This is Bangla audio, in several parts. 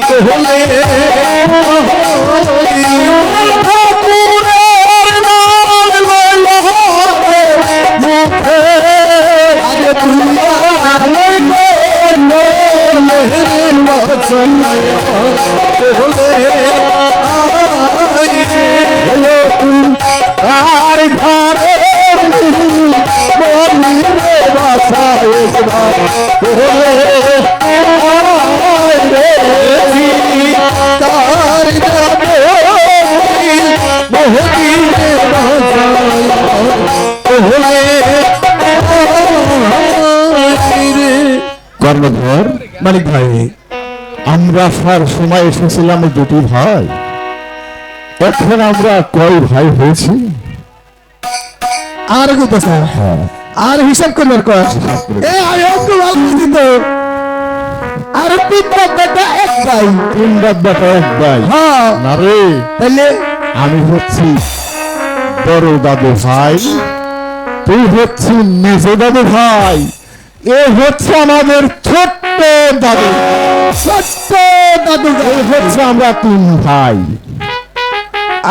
ঠাকুরের কর্ণধর মালিক ভাই আমরা আসার সময় এসেছিলাম দুটি ভাই। এখন আমরা কয় ভাই হয়েছি? আর কত হ্যাঁ। আর হিসাব করবার কর এ আমি একটু ভালো বুঝি তো। আর পিতা বেটা এক ভাই। তিন ডাব্বাটা এক ভাই। হ্যাঁ। না রে তাহলে আমি হচ্ছি বড় দাদু ভাই তুই হচ্ছি মেজো দাদু ভাই। এ হচ্ছে আমাদের ছোট্ট দাদু। সত্য দাদু এই হচ্ছে আমরা তিন ভাই।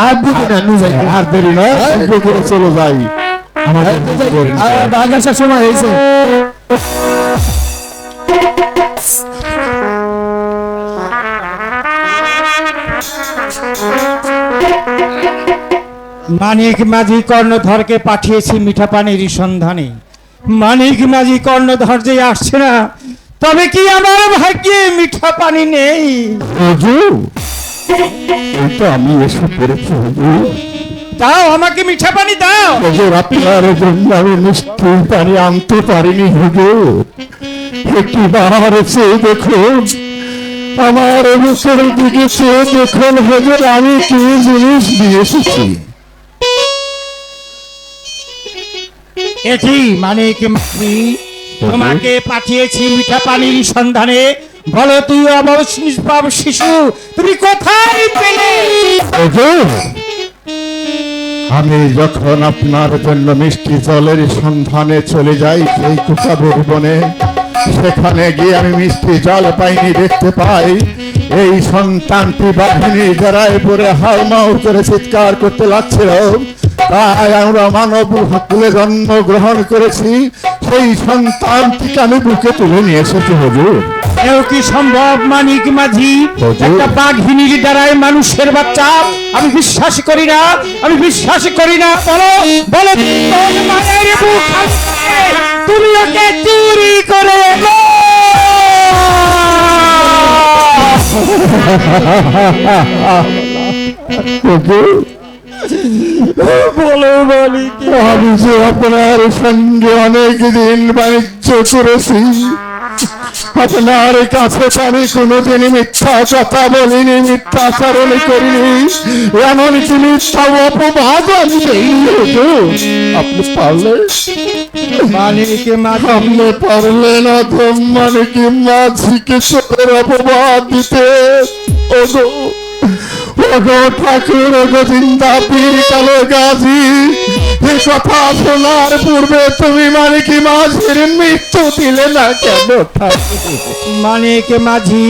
আর বুঝি না নু যাই। আর দেরি নয় অল্প করে চলে যাই। আমাদের আর সময় হয়েছে। মানিক মাঝি কর্ণধরকে পাঠিয়েছি মিঠা পানির সন্ধানে। মানিক মাঝি কর্ণধর যে আসছে না। তবে কি আমার ভাগ্যে মিঠা পানি নেই? তো আমি এসে পড়েছি দাও আমাকে মিঠা পানি দাও। হুজুর আপনার জন্য আমি মিষ্টি পানি আনতে পারিনি হুজুর একটি বার চেয়ে দেখুন আমার মুখের দিকে চেয়ে দেখুন হুজুর আমি কি জিনিস দিয়ে এসেছি? এটি মানিক মাঝি তোমাকে পাঠিয়েছি মিঠা পানির সন্ধানে। বলো তুই নিষ্পাপ শিশু তুমি কোথায় পেলে? আমি যখন আপনার জন্য মিষ্টি জলের সন্ধানে চলে যাই সেই কুকাবুর বনে সেখানে গিয়ে আমি মিষ্টি জল পাইনি দেখতে পাই। এই সন্তানটি বাহিনী জড়ায় পরে হাউমাউ করে চিৎকার করতে লাগছিল। তাই আমরা মানব কুলে জন্ম গ্রহণ করেছি সেই সন্তানটিকে আমি বুকে তুলে নিয়ে এসেছি হুজুর এও কি সম্ভব মানিক মাঝি। একটা বাঘিনীর দ্বারাই মানুষের বাচ্চা আমি বিশ্বাস করি না আমি বিশ্বাস করি না বলো বলো তুমি ওকে চুরি করে এলো। বলো মালিক। আমি যে আপনার সঙ্গে অনেক দিন বাণিজ্য করেছি আপনার কাছে আমি কোনোদিনই মিথ্যা কথা বলিনি মিথ্যা মিথ্যাচরণ করিনি। এমনকি মিথ্যা অপবাদ আমি আপনি পারলে? মালিক আপনি পারলেন অধম মানে কি মাঝিকে চোরের অপবাদ দিতে। ওগো ওগো। ঠাকুর ওগো জিন্দা পীর কালো গাজী এ কথা শোনার পূর্বে তুমি মাঝির মৃত্যু দিলে না কেন মানিক মাঝি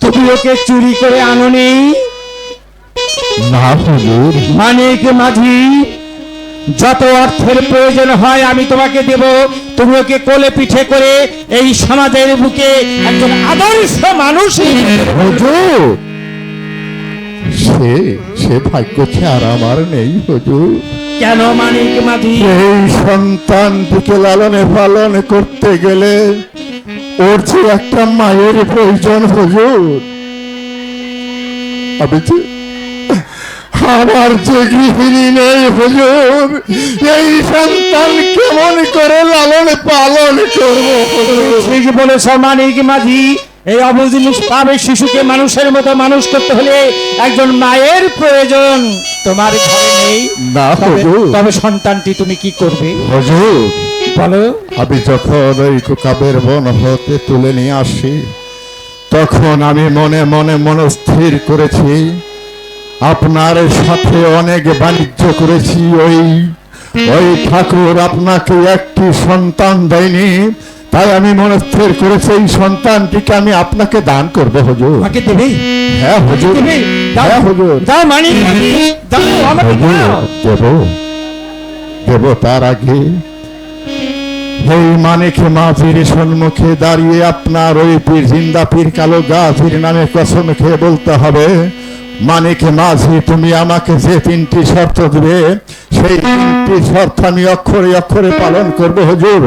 তুমি ওকে চুরি করে আনো নেই না হুজুর। মানিক মাঝি যত অর্থের প্রয়োজন হয় আমি তোমাকে দেব। তুমি ওকে কোলে পিঠে করে এই সমাজের বুকে একজন আদর্শ মানুষ। হুজুর। সে সে ভাগ্য আর আমার নেই হুজুর। কেন মানিক মাঝি এই সন্তানটিকে লালনে পালন করতে গেলে ওর যে একটা মায়ের প্রয়োজন হুজুর। আমি যে আমার যে গৃহিণী নেই হুজুর এই সন্তান কেমন করে লালন পালন করব? ঠিক বলেছ মানিক মাঝি এই অবুঝ পাবে শিশুকে মানুষের মতো মানুষ করতে হলে একজন মায়ের প্রয়োজন। তোমার ঘরে নেই। না তবে- তবে সন্তানটি তুমি কি করবে? হুজুর। বলো। আমি যখন ওই কুকাবের বন হতে তুলে নিয়ে আসি তখন আমি মনে মনে মনস্থির করেছি আপনার সাথে অনেক বাণিজ্য করেছি ওই ওই ঠাকুর আপনাকে একটি সন্তান দেয়নি তাই আমি মনস্থির করেছি এই সন্তানটিকে আমি আপনাকে দান করব হুজুর। আমাকে দেবে? হ্যাঁ হুজুর। হ্যাঁ হুজুর। দাও মানিক দাও আমাকে দাও। দেব। দেব তার আগে। এই মানিক সম্মুখে দাঁড়িয়ে আপনার ওই পীর জিন্দা পীর কালো নামে কসম খেয়ে বলতে হবে মানিক মাঝি তুমি আমাকে যে তিনটি শর্ত দেবে সেই তিনটি শর্ত আমি অক্ষরে অক্ষরে পালন করব হুজুর।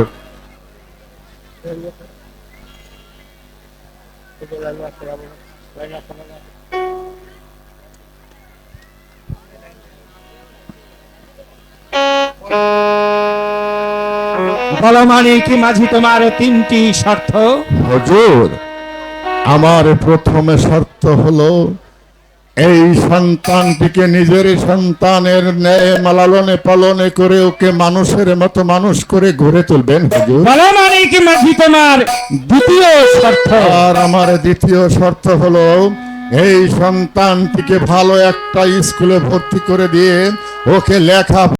বলো মানিক মাঝি তোমার তিনটি শর্ত? হুজুর আমার প্রথমে শর্ত হলো এই সন্তানটিকে নিজের সন্তানের ন্যায় মালালনে পালনে করে ওকে মানুষের মতো মানুষ করে গড়ে তুলবেন তোমার দ্বিতীয় শর্ত। আর আমার দ্বিতীয় শর্ত হলো এই সন্তানটিকে ভালো একটা স্কুলে ভর্তি করে দিয়ে ওকে লেখা